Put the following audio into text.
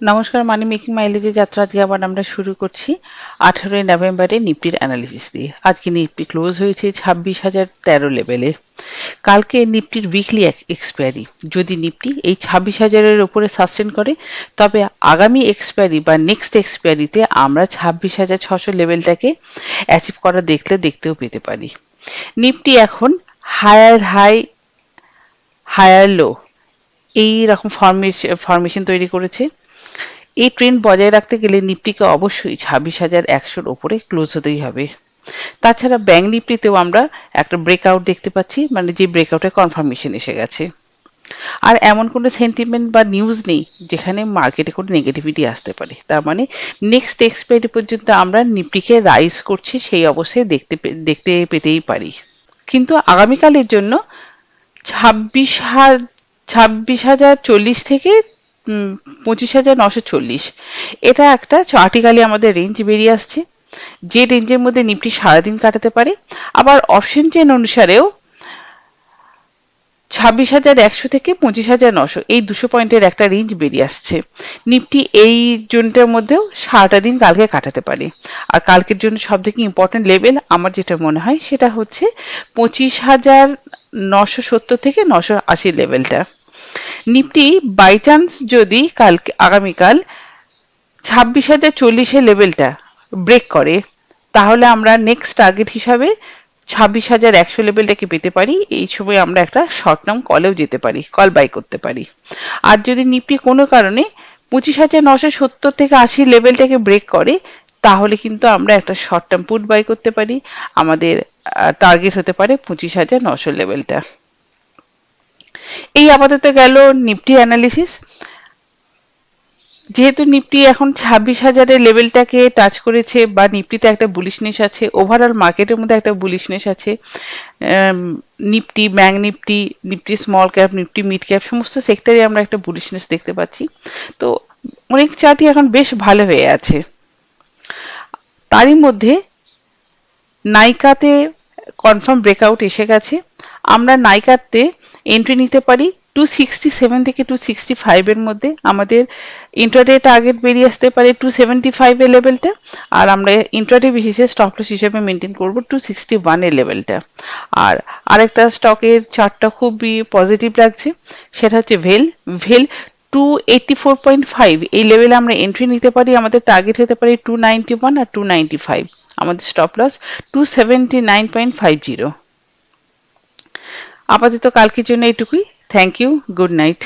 নমস্কার, মানি মেকিং মাইলেজের যাত্রা আজকে আবার আমরা শুরু করছি আঠেরোই নভেম্বরে নিফটির অ্যানালিসিস দিয়ে। আজকে নিফটি ক্লোজ হয়েছে ছাব্বিশ হাজার তেরো লেভেলে কালকে নিফটির উইকলি এক্সপায়ারি যদি নিফটি এই ছাব্বিশ হাজারের ওপরে সাস্টেন করে, তবে আগামী এক্সপায়ারি বা নেক্সট এক্সপায়ারিতে আমরা ছাব্বিশ হাজার ছশো লেভেলটাকে অ্যাচিভ করা দেখলে দেখতেও পেতে পারি। নিফটি এখন হায়ার হাই হায়ার লো এই রকম ফরমেশন তৈরি করেছে। এই ট্রেন্ড বজায় রাখতে গেলে নিফটিকে অবশ্যই ছাব্বিশ হাজার একশোর ওপরে ক্লোজ হতেই হবে। তাছাড়া ব্যাংক নিফটিতেও আমরা একটা ব্রেকআউট দেখতে পাচ্ছি মানে যে ব্রেকআউটের কনফার্মেশন এসে গেছে। আর এমন কোনো সেন্টিমেন্ট বা নিউজ নেই যেখানে মার্কেটে কোনো নেগেটিভিটি আসতে পারে। তার মানে নেক্সট এক্সপায়ারি পর্যন্ত আমরা নিফটিকে রাইজ করছি সেই অবস্থায় দেখতে দেখতে পেতেই পারি। কিন্তু আগামীকালের জন্য ছাব্বিশ হাজার ছাব্বিশ হাজার চল্লিশ থেকে পঁচিশ হাজার নশো চল্লিশ। এটা একটা চার্টিক্যালি আমাদের রেঞ্জ বেরিয়ে আসছে। যে রেঞ্জের মধ্যে নিফটি সারাদিন কাটাতে পারে। আবার অপশন চেন অনুসারেও ছাব্বিশ হাজার একশো থেকে পঁচিশ হাজার নশো, এই দুশো পয়েন্টের একটা রেঞ্জ বেরিয়ে আসছে। নিফটি এই জোনটার মধ্যেও সারাটা দিন কালকে কাটাতে পারে। আর কালকের জন্য সব থেকে ইম্পর্টেন্ট লেভেল আমার যেটা মনে হয়, সেটা হচ্ছে পঁচিশ হাজার নশো সত্তর থেকে নশো আশি লেভেলটা নিফটি বাই চান্স যদি কালকে আগামীকাল ছাব্বিশ হাজার চল্লিশের লেভেলটা ব্রেক করে, তাহলে আমরা নেক্সট টার্গেট হিসাবে ছাব্বিশ হাজার একশো লেভেলটাকে পেতে পারি? এই সময় আমরা একটা শর্ট টার্ম কলেও যেতে পারি কল বাই করতে পারি। আর যদি নিফটি কোনো কারণে পঁচিশ হাজার নশো সত্তর থেকে আশি লেভেলটাকে ব্রেক করে, তাহলে কিন্তু আমরা একটা শর্ট টার্ম পুট বাই করতে পারি। আমাদের টার্গেট হতে পারে পঁচিশ হাজার নশো লেভেলটা এই আপাতত গেল নিফটি অ্যানালিসিস যেহেতু নিফটি এখন ছাব্বিশ হাজারের লেভেলটাকে টাচ করেছে বা নিফটিতে একটা বুলিশনেস আছে ওভারঅল মার্কেটের মধ্যে একটা বুলিশনেস আছে Nifty bank Nifty Nifty small cap Nifty mid cap সমস্ত সেক্টরে আমরা একটা বুলিশনেস দেখতে পাচ্ছি। তো অনেক চার্টই এখন বেশ ভালো হয়ে আছে। তারই মধ্যে নাইকাতে কনফার্ম ব্রেকআউট এসে গেছে। আমরা নাইকাতে এন্ট্রি নিতে পারি। টু সিক্সটি সেভেন থেকে টু সিক্সটি ফাইভের মধ্যে আমাদের ইন্টারডে টার্গেট বেরিয়ে আসতে পারে টু সেভেন্টি ফাইভের লেভেলটা আর আমরা ইন্টারডে বেসিসে স্টপ লস হিসেবে মেনটেন করব টু সিক্সটি ওয়ানের লেভেলটা আর আরেকটা স্টকের চার্টটা খুবই পজিটিভ লাগছে, সেটা হচ্ছে ভেল ভেল two eighty four point five এই লেভেলে আমরা এন্ট্রি নিতে পারি, আমাদের টার্গেট হতে পারে টু নাইনটি ওয়ান আর টু নাইনটি ফাইভ আমাদের stop loss two seventy nine point five zero আপাতত কালকের জন্য এটুকুই থ্যাংক ইউ গুড নাইট